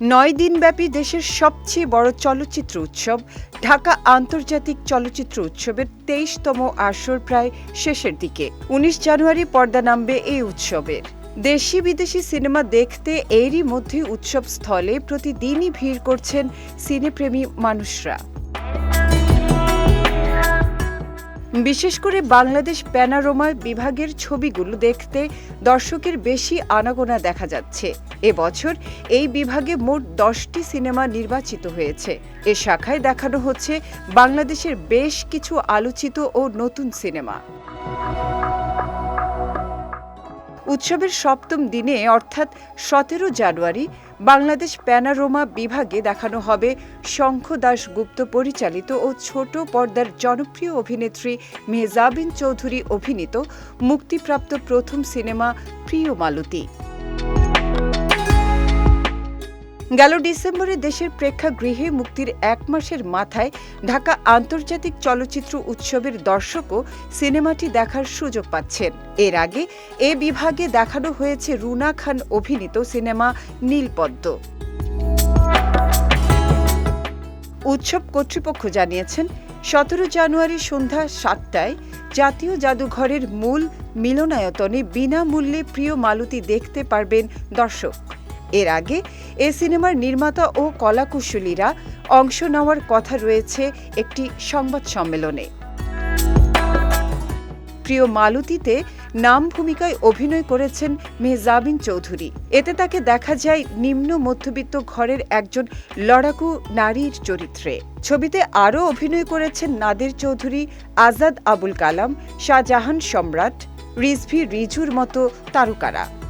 নয় দিনব্যাপী দেশের সবচেয়ে বড় চলচ্চিত্র উৎসব, ঢাকা আন্তর্জাতিক চলচ্চিত্র উৎসবের তেইশতম আসর প্রায় শেষের দিকে। উনিশ জানুয়ারি পর্দা নামবে এই উৎসবের। দেশি বিদেশি সিনেমা দেখতে এরই মধ্যে উৎসব স্থলে প্রতিদিনই ভিড় করছেন সিনেপ্রেমী মানুষরা। বিশেষ করে বাংলাদেশ প্যানারোমা বিভাগের ছবিগুলো দেখতে দর্শকের বেশি আনাগোনা দেখা যাচ্ছে। এবছর এই বিভাগে মোট দশটি সিনেমা নির্বাচিত হয়েছে। এ শাখায় দেখানো হচ্ছে বাংলাদেশের বেশ কিছু আলোচিত ও নতুন সিনেমা। উৎসবের সপ্তম দিনে, অর্থাৎ সতেরো জানুয়ারি, বাংলাদেশ প্যানারোমা বিভাগে দেখানো হবে শঙ্খ দাশগুপ্ত পরিচালিত ও ছোট পর্দার জনপ্রিয় অভিনেত্রী মেহজাবিন চৌধুরী অভিনীত মুক্তিপ্রাপ্ত প্রথম সিনেমা প্রিয় মালতী গেল ডিসেম্বরে দেশের প্রেক্ষাগৃহে মুক্তির এক মাসের মাথায় ঢাকা আন্তর্জাতিক চলচ্চিত্র উৎসবের দর্শকও সিনেমাটি দেখার সুযোগ পাচ্ছেন। এর আগে এ বিভাগে দেখানো হয়েছে রুনা খান অভিনীত সিনেমা নীলপদ্ম। উৎসব কর্তৃপক্ষ জানিয়েছেন, সতেরো জানুয়ারি সন্ধ্যা সাতটায় জাতীয় জাদুঘরের মূল মিলনায়তনে বিনামূল্যে প্রিয় মালতী দেখতে পারবেন দর্শক। এর আগে এ সিনেমার নির্মাতা ও কলাকুশলীরা অংশ নেওয়ার কথা রয়েছে একটি সংবাদ সম্মেলনে। প্রিয় মালতীতে নাম ভূমিকায় অভিনয় করেছেন মেহজাবিন চৌধুরী। এতে তাকে দেখা যায় নিম্ন মধ্যবিত্ত ঘরের একজন লড়াকু নারীর চরিত্রে। ছবিতে আরও অভিনয় করেছেন নাদের চৌধুরী আজাদ আবুল কালাম, শাহজাহান সম্রাট, রিজভি রিজুর মতো তারকারা।